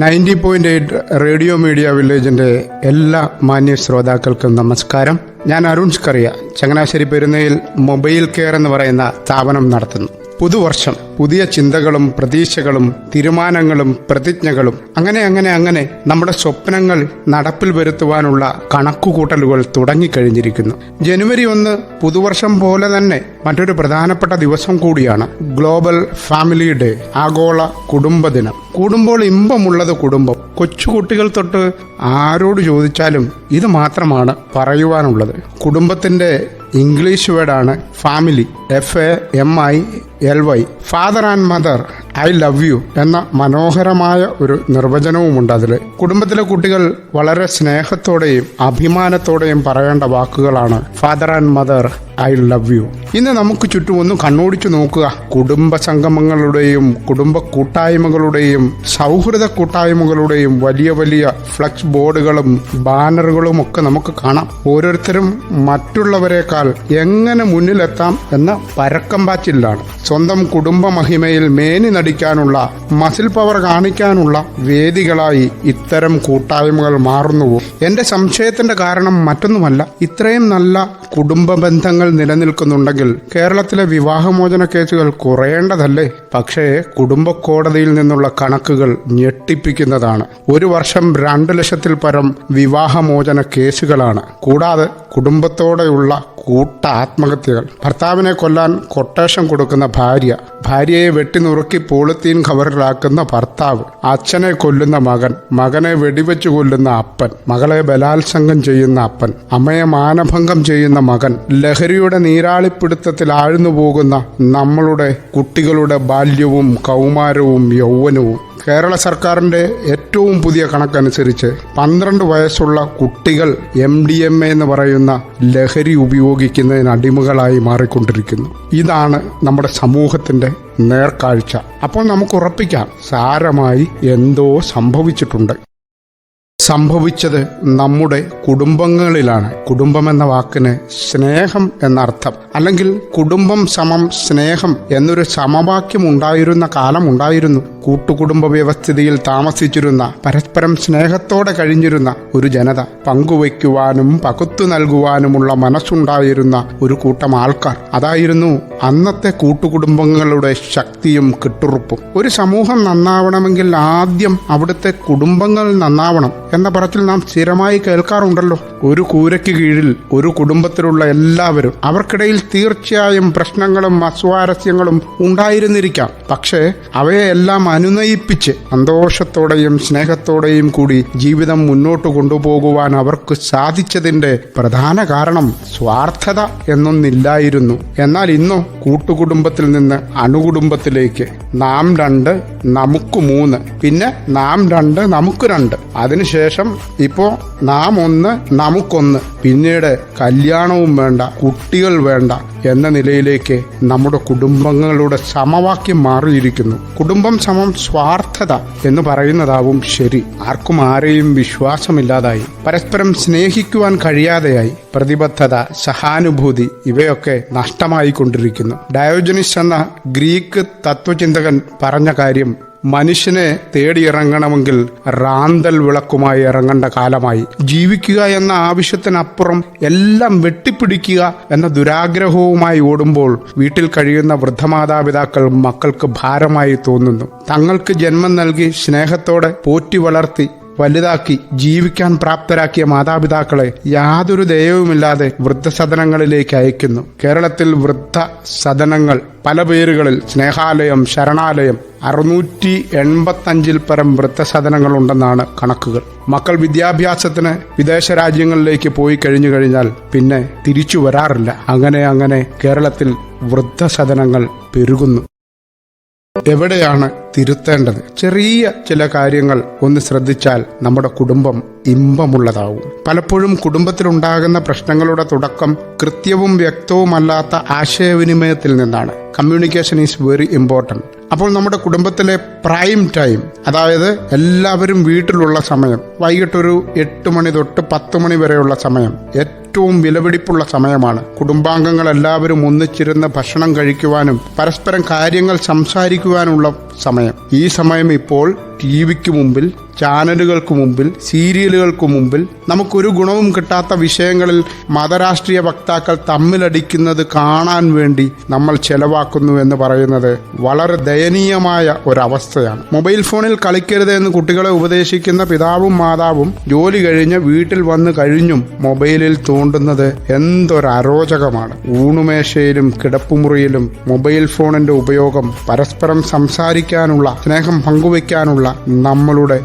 Ninety point eight radio media വില്ലേജിന്റെ എല്ലാ മാന്യ ശ്രോതാക്കൾക്കും നമസ്കാരം. ഞാൻ അരുൺ സ്കറിയ ചങ്ങനാശ്ശേരി പെരുന്നയിൽ മൊബൈൽ കെയർ എന്ന് പറയുന്ന സ്ഥാപനം നടത്തുന്നു. പുതുവർഷം പുതിയ ചിന്തകളും പ്രതീക്ഷകളും തീരുമാനങ്ങളും പ്രതിജ്ഞകളും അങ്ങനെ അങ്ങനെ അങ്ങനെ നമ്മുടെ സ്വപ്നങ്ങൾ നടപ്പിൽ വരുത്തുവാനുള്ള കണക്കുകൂട്ടലുകൾ തുടങ്ങിക്കഴിഞ്ഞിരിക്കുന്നു. ജനുവരി ഒന്ന് പുതുവർഷം പോലെ തന്നെ മറ്റൊരു പ്രധാനപ്പെട്ട ദിവസം കൂടിയാണ് ഗ്ലോബൽ ഫാമിലി ഡേ ആഗോള കുടുംബ ദിനം. കൂടുമ്പോൾ ഇമ്പമുള്ളത് കുടുംബം. കൊച്ചുകുട്ടികൾ തൊട്ട് ആരോട് ചോദിച്ചാലും ഇത് മാത്രമാണ് പറയുവാനുള്ളത്. കുടുംബത്തിന്റെ ഇംഗ്ലീഷ് വേർഡാണ് family F A M I L Y father and mother I love you എന്ന മനോഹരമായ ഒരു നിർവചനവുമുണ്ട് അതിൽ കുടുംബത്തിലെ കുട്ടികൾ വളരെ സ്നേഹത്തോടെയും അഭിമാനത്തോടെയും പറയേണ്ട വാക്കുകളാണ് father and mother I love you. ഇന്ന് നമുക്ക് ചുറ്റും ഒന്ന് കണ്ണോടിച്ചു നോക്കുക. കുടുംബ സംഗമങ്ങളുടെയും കുടുംബ കൂട്ടായ്മകളുടെയും സൗഹൃദ കൂട്ടായ്മകളുടെയും വലിയ വലിയ ഫ്ലക്സ് ബോർഡുകളും ബാനറുകളും ഒക്കെ നമുക്ക് കാണാം. ഓരോരുത്തരും മറ്റുള്ളവരെക്കാൾ എങ്ങനെ മുന്നിലെത്താം എന്ന പരക്കം പാച്ചിലാണ്. സ്വന്തം കുടുംബ മഹിമയിൽ മേനി നടിക്കാനുള്ള മസിൽ പവർ കാണിക്കാനുള്ള വേദികളായി ഇത്തരം കൂട്ടായ്മകൾ മാറുന്നുവോ എന്റെ സംശയത്തിന്റെ കാരണം മറ്റൊന്നുമല്ല. ഇത്രയും നല്ല കുടുംബ ബന്ധങ്ങൾ നിലനിൽക്കുന്നുണ്ടെങ്കിൽ കേരളത്തിലെ വിവാഹമോചന കേസുകൾ കുറയേണ്ടതല്ലേ? പക്ഷേ കുടുംബ കോടതിയിൽ നിന്നുള്ള കണക്കുകൾ ഞെട്ടിപ്പിക്കുന്നതാണ്. ഒരു വർഷം രണ്ടു ലക്ഷത്തിൽ പരം വിവാഹമോചന കേസുകളാണ്. കൂടാതെ കുടുംബത്തോടെയുള്ള കൂട്ട ആത്മഹത്യകൾ ഭർത്താവിനെ കൊല്ലാൻ കൊട്ടേഷൻ കൊടുക്കുന്ന ഭാര്യ ഭാര്യയെ വെട്ടിനുറുക്കി പോളിത്തീൻ കവറിലാക്കുന്ന ഭർത്താവ് അച്ഛനെ കൊല്ലുന്ന മകൻ മകനെ വെടിവെച്ച് കൊല്ലുന്ന അപ്പൻ മകളെ ബലാത്സംഗം ചെയ്യുന്ന അപ്പൻ അമ്മയെ മാനഭംഗം ചെയ്യുന്ന മകൻ ലഹരിയുടെ നീരാളിപ്പിടുത്തത്തിൽ ആഴ്ന്നു പോകുന്ന നമ്മളുടെ കുട്ടികളുടെ ബാല്യവും കൗമാരവും യൗവനവും. കേരള സർക്കാരിന്റെ ഏറ്റവും പുതിയ കണക്കനുസരിച്ച് പന്ത്രണ്ട് വയസ്സുള്ള കുട്ടികൾ എം ഡി എം എ എന്ന് പറയുന്ന ലഹരി ഉപയോഗിക്കുന്നതിന് അടിമകളായി മാറിക്കൊണ്ടിരിക്കുന്നു. ഇതാണ് നമ്മുടെ സമൂഹത്തിന്റെ നേർക്കാഴ്ച. അപ്പോൾ നമുക്ക് ഉറപ്പിക്കാം സാരമായി എന്തോ സംഭവിച്ചിട്ടുണ്ട്. സംഭവിച്ചത് നമ്മുടെ കുടുംബങ്ങളിലാണ്. കുടുംബം എന്ന വാക്കിന് സ്നേഹം എന്നർത്ഥം. അല്ലെങ്കിൽ കുടുംബം സമം സ്നേഹം എന്നൊരു സമവാക്യം ഉണ്ടായിരുന്ന കാലം ഉണ്ടായിരുന്നു. കൂട്ടുകുടുംബ വ്യവസ്ഥിതിയിൽ താമസിച്ചിരുന്ന പരസ്പരം സ്നേഹത്തോടെ കഴിഞ്ഞിരുന്ന ഒരു ജനത. പങ്കുവയ്ക്കുവാനും പകുത്തു നൽകുവാനുമുള്ള മനസ്സുണ്ടായിരുന്ന ഒരു കൂട്ടം ആൾക്കാർ. അതായിരുന്നു അന്നത്തെ കൂട്ടുകുടുംബങ്ങളുടെ ശക്തിയും കിട്ടുറുപ്പും. ഒരു സമൂഹം നന്നാവണമെങ്കിൽ ആദ്യം അവിടുത്തെ കുടുംബങ്ങൾ നന്നാവണം. എന്ന പറച്ചിൽ നാം സ്ഥിരമായി കേൾക്കാറുണ്ടല്ലോ. ഒരു കൂരയ്ക്ക് കീഴിൽ ഒരു കുടുംബത്തിലുള്ള എല്ലാവരും അവർക്കിടയിൽ തീർച്ചയായും പ്രശ്നങ്ങളും അസ്വാരസ്യങ്ങളും ഉണ്ടായിരുന്നിരിക്കാം. പക്ഷേ അവയെല്ലാം അനുനയിപ്പിച്ച് സന്തോഷത്തോടെയും സ്നേഹത്തോടെയും കൂടി ജീവിതം മുന്നോട്ട് കൊണ്ടുപോകുവാൻ അവർക്ക് സാധിച്ചതിന്റെ പ്രധാന കാരണം സ്വാർത്ഥത എന്നൊന്നില്ലായിരുന്നു. എന്നാൽ ഇന്നോ കൂട്ടുകുടുംബത്തിൽ നിന്ന് അണുകുടുംബത്തിലേക്ക് നാം രണ്ട് നമുക്ക് മൂന്ന് പിന്നെ നാം രണ്ട് നമുക്ക് രണ്ട്. അതിനുശേഷം ഇപ്പോ നാം ഒന്ന് നമുക്കൊന്ന്. പിന്നീട് കല്യാണവും വേണ്ട കുട്ടികൾ വേണ്ട എന്ന നിലയിലേക്ക് നമ്മുടെ കുടുംബങ്ങളുടെ സമവാക്യം മാറിയിരിക്കുന്നു. കുടുംബം സമം സ്വാർത്ഥത എന്ന് പറയുന്നതാവും ശരി. ആർക്കും ആരെയും വിശ്വാസമില്ലാതായി. പരസ്പരം സ്നേഹിക്കുവാൻ കഴിയാതെയായി. പ്രതിബദ്ധത സഹാനുഭൂതി ഇവയൊക്കെ നഷ്ടമായിക്കൊണ്ടിരിക്കുന്നു. ഡയോജനിസ് എന്ന ഗ്രീക്ക് തത്വചിന്തകൻ പറഞ്ഞ കാര്യം മനുഷ്യനെ തേടിയിറങ്ങണമെങ്കിൽ റാന്തൽ വിളക്കുമായി ഇറങ്ങേണ്ട കാലമായി. ജീവിക്കുക എന്ന ആവശ്യത്തിനപ്പുറം എല്ലാം വെട്ടിപ്പിടിക്കുക എന്ന ദുരാഗ്രഹവുമായി ഓടുമ്പോൾ വീട്ടിൽ കഴിയുന്ന വൃദ്ധമാതാപിതാക്കൾ മക്കൾക്ക് ഭാരമായി തോന്നുന്നു. തങ്ങൾക്ക് ജന്മം നൽകി സ്നേഹത്തോടെ പോറ്റി വളർത്തി വലുതാക്കി ജീവിക്കാൻ പ്രാപ്തരാക്കിയ മാതാപിതാക്കളെ യാതൊരു ദയവുമില്ലാതെ വൃദ്ധസദനങ്ങളിലേക്ക് അയക്കുന്നു. കേരളത്തിൽ വൃദ്ധ സദനങ്ങൾ പല പേരുകളിൽ സ്നേഹാലയം ശരണാലയം അറുന്നൂറ്റി എൺപത്തഞ്ചിൽ പരം വൃദ്ധസദനങ്ങൾ ഉണ്ടെന്നാണ് കണക്കുകൾ. മക്കൾ വിദ്യാഭ്യാസത്തിന് വിദേശ രാജ്യങ്ങളിലേക്ക് പോയി കഴിഞ്ഞു കഴിഞ്ഞാൽ പിന്നെ തിരിച്ചു വരാറില്ല. അങ്ങനെ അങ്ങനെ കേരളത്തിൽ വൃദ്ധസദനങ്ങൾ പെരുകുന്നു. എവിടെയാണ് തിരുത്തേണ്ടത്? ചെറിയ ചില കാര്യങ്ങൾ ഒന്ന് ശ്രദ്ധിച്ചാൽ നമ്മുടെ കുടുംബം ഇമ്പമുള്ളതാവും. പലപ്പോഴും കുടുംബത്തിലുണ്ടാകുന്ന പ്രശ്നങ്ങളുടെ തുടക്കം കൃത്യവും വ്യക്തവുമല്ലാത്ത ആശയവിനിമയത്തിൽ നിന്നാണ്. കമ്മ്യൂണിക്കേഷൻ ഈസ് വെരി ഇമ്പോർട്ടന്റ് അപ്പോൾ നമ്മുടെ കുടുംബത്തിലെ പ്രൈം ടൈം അതായത് എല്ലാവരും വീട്ടിലുള്ള സമയം വൈകിട്ടൊരു എട്ട് മണി തൊട്ട് പത്ത് മണി വരെയുള്ള സമയം ഏറ്റവും വിലപിടിപ്പുള്ള സമയമാണ്. കുടുംബാംഗങ്ങൾ എല്ലാവരും ഒന്നിച്ചിരുന്ന് ഭക്ഷണം കഴിക്കുവാനും പരസ്പരം കാര്യങ്ങൾ സംസാരിക്കുവാനുള്ള സമയം. ഈ സമയം ഇപ്പോൾ ടി വിക്ക് മുമ്പിൽ ചാനലുകൾക്ക് മുമ്പിൽ സീരിയലുകൾക്ക് മുമ്പിൽ നമുക്കൊരു ഗുണവും കിട്ടാത്ത വിഷയങ്ങളിൽ മതരാഷ്ട്രീയ വക്താക്കൾ തമ്മിലടിക്കുന്നത് കാണാൻ വേണ്ടി നമ്മൾ ചെലവാക്കുന്നു എന്ന് പറയുന്നത് വളരെ ദയനീയമായ ഒരവസ്ഥയാണ്. മൊബൈൽ ഫോണിൽ കളിക്കരുത് എന്ന് കുട്ടികളെ ഉപദേശിക്കുന്ന പിതാവും മാതാവും ജോലി കഴിഞ്ഞ് വീട്ടിൽ വന്ന് കഴിഞ്ഞും മൊബൈലിൽ തോണ്ടുന്നത് എന്തൊരു അരോചകമാണ്. ഊണുമേശയിലും കിടപ്പുമുറിയിലും മൊബൈൽ ഫോണിന്റെ ഉപയോഗം പരസ്പരം സംസാരിക്കാനുള്ള സ്നേഹം പങ്കുവെക്കാനുള്ള നമ്മളുടെ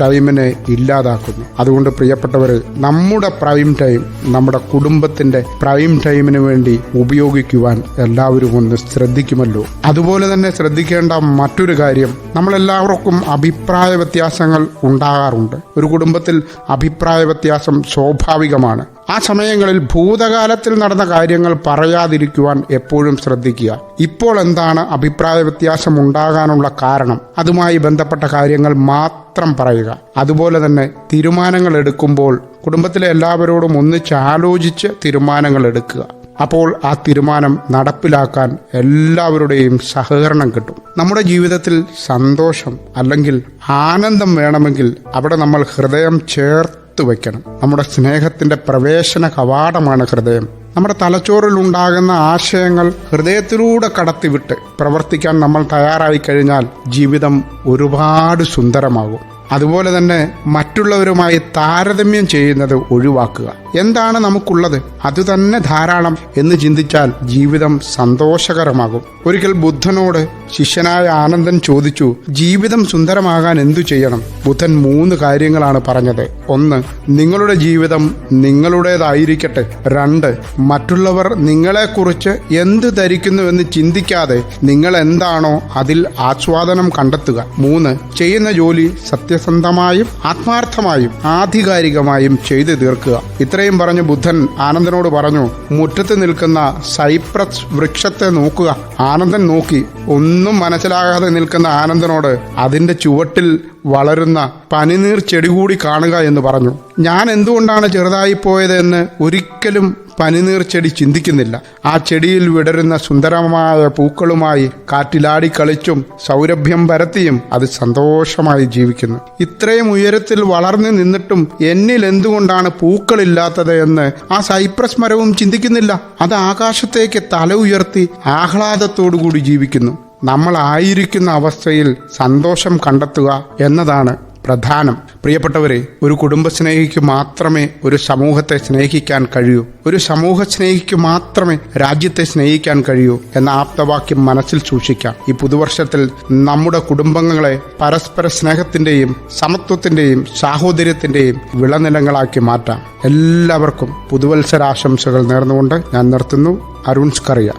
ടൈമിനെ ഇല്ലാതാക്കുന്നു. അതുകൊണ്ട് പ്രിയപ്പെട്ടവർ നമ്മുടെ പ്രൈം ടൈം നമ്മുടെ കുടുംബത്തിന്റെ പ്രൈം ടൈമിന് വേണ്ടി ഉപയോഗിക്കുവാൻ എല്ലാവരും ഒന്ന് ശ്രദ്ധിക്കുമല്ലോ. അതുപോലെ തന്നെ ശ്രദ്ധിക്കേണ്ട മറ്റൊരു കാര്യം നമ്മളെല്ലാവർക്കും അഭിപ്രായ വ്യത്യാസങ്ങൾ ഉണ്ടാകാറുണ്ട്. ഒരു കുടുംബത്തിൽ അഭിപ്രായ വ്യത്യാസം സ്വാഭാവികമാണ്. ആ സമയങ്ങളിൽ ഭൂതകാലത്തിൽ നടന്ന കാര്യങ്ങൾ പറയാതിരിക്കുവാൻ എപ്പോഴും ശ്രദ്ധിക്കുക. ഇപ്പോൾ എന്താണ് അഭിപ്രായ വ്യത്യാസം ഉണ്ടാകാനുള്ള കാരണം? അതുമായി ബന്ധപ്പെട്ട കാര്യങ്ങൾ മാത്രം പറയുക. അതുപോലെ തന്നെ തീരുമാനങ്ങൾ എടുക്കുമ്പോൾ കുടുംബത്തിലെ എല്ലാവരോടും ഒന്നിച്ച് ആലോചിച്ച് തീരുമാനങ്ങൾ എടുക്കുക. അപ്പോൾ ആ തീരുമാനം നടപ്പിലാക്കാൻ എല്ലാവരുടെയും സഹകരണം കിട്ടും. നമ്മുടെ ജീവിതത്തിൽ സന്തോഷം അല്ലെങ്കിൽ ആനന്ദം വേണമെങ്കിൽ അവിടെ നമ്മൾ ഹൃദയം ചേർത്ത് വെക്കണം നമ്മുടെ സ്നേഹത്തിന്റെ പ്രവേശന കവാടമാണ് ഹൃദയം. നമ്മുടെ തലച്ചോറിൽ ഉണ്ടാകുന്ന ആശയങ്ങൾ ഹൃദയത്തിലൂടെ കടത്തിവിട്ട് പ്രവർത്തിക്കാൻ നമ്മൾ തയ്യാറായി കഴിഞ്ഞാൽ ജീവിതം ഒരുപാട് സുന്ദരമാകും. അതുപോലെ തന്നെ മറ്റുള്ളവരുമായി താരതമ്യം ചെയ്യുന്നത് ഒഴിവാക്കുക. എന്താണ് നമുക്കുള്ളത്? അതുതന്നെ ധാരാളം എന്ന് ചിന്തിച്ചാൽ ജീവിതം സന്തോഷകരമാകും. ഒരിക്കൽ ബുദ്ധനോട് ശിഷ്യനായ ആനന്ദൻ ചോദിച്ചു ജീവിതം സുന്ദരമാകാൻ എന്തു ചെയ്യണം? ബുദ്ധൻ മൂന്ന് കാര്യങ്ങളാണ് പറഞ്ഞത്. ഒന്ന് നിങ്ങളുടെ ജീവിതം നിങ്ങളുടേതായിരിക്കട്ടെ. രണ്ട് മറ്റുള്ളവർ നിങ്ങളെക്കുറിച്ച് എന്ത് ധരിക്കുന്നുവെന്ന് ചിന്തിക്കാതെ നിങ്ങൾ എന്താണോ അതിൽ ആസ്വാദനം കണ്ടെത്തുക. മൂന്ന് ചെയ്യുന്ന ജോലി സത്യസന്ധമായും ആത്മാർത്ഥമായും ആധികാരികമായും ചെയ്തു തീർക്കുക. ഇത്രയും പറഞ്ഞ് ബുദ്ധൻ ആനന്ദനോട് പറഞ്ഞു മുറ്റത്ത് നിൽക്കുന്ന സൈപ്രസ് വൃക്ഷത്തെ നോക്കുക. ആനന്ദൻ നോക്കി ഒന്നും മനസ്സിലാകാതെ നിൽക്കുന്ന ആനന്ദനോട് അതിന്റെ ചുവട്ടിൽ വളരുന്ന പനിനീർ ചെടി കൂടി കാണുക എന്ന് പറഞ്ഞു. ഞാൻ എന്തുകൊണ്ടാണ് ചെറുതായി എന്ന് ഒരിക്കലും പനിനീർ ചെടി ചിന്തിക്കുന്നില്ല. ആ ചെടിയിൽ വിടരുന്ന സുന്ദരമായ പൂക്കളുമായി കാറ്റിലാടി കളിച്ചും സൗരഭ്യം പരത്തിയും അത് സന്തോഷമായി ജീവിക്കുന്നു. ഇത്രയും ഉയരത്തിൽ വളർന്നു നിന്നിട്ടും എന്നിൽ എന്തുകൊണ്ടാണ് പൂക്കളില്ലാത്തത് എന്ന് ആ സൈപ്രസ് മരവും ചിന്തിക്കുന്നില്ല. അത് ആകാശത്തേക്ക് തല ഉയർത്തി ആഹ്ലാദത്തോടുകൂടി ജീവിക്കുന്നു. നമ്മളായിരിക്കുന്ന അവസ്ഥയിൽ സന്തോഷം കണ്ടെത്തുക എന്നതാണ് പ്രധാനം. പ്രിയപ്പെട്ടവരെ ഒരു കുടുംബ സ്നേഹിക്ക് മാത്രമേ ഒരു സമൂഹത്തെ സ്നേഹിക്കാൻ കഴിയൂ. ഒരു സമൂഹ സ്നേഹിക്ക് മാത്രമേ രാജ്യത്തെ സ്നേഹിക്കാൻ കഴിയൂ എന്ന ആപ്തവാക്യം മനസ്സിൽ സൂക്ഷിക്കാം. ഈ പുതുവർഷത്തിൽ നമ്മുടെ കുടുംബങ്ങളെ പരസ്പര സ്നേഹത്തിന്റെയും സമത്വത്തിന്റെയും സാഹോദര്യത്തിന്റെയും വിളനിലങ്ങളാക്കി മാറ്റാം. എല്ലാവർക്കും പുതുവത്സരാശംസകൾ നേർന്നുകൊണ്ട് ഞാൻ നിർത്തുന്നു. അരുൺ സ്കറിയ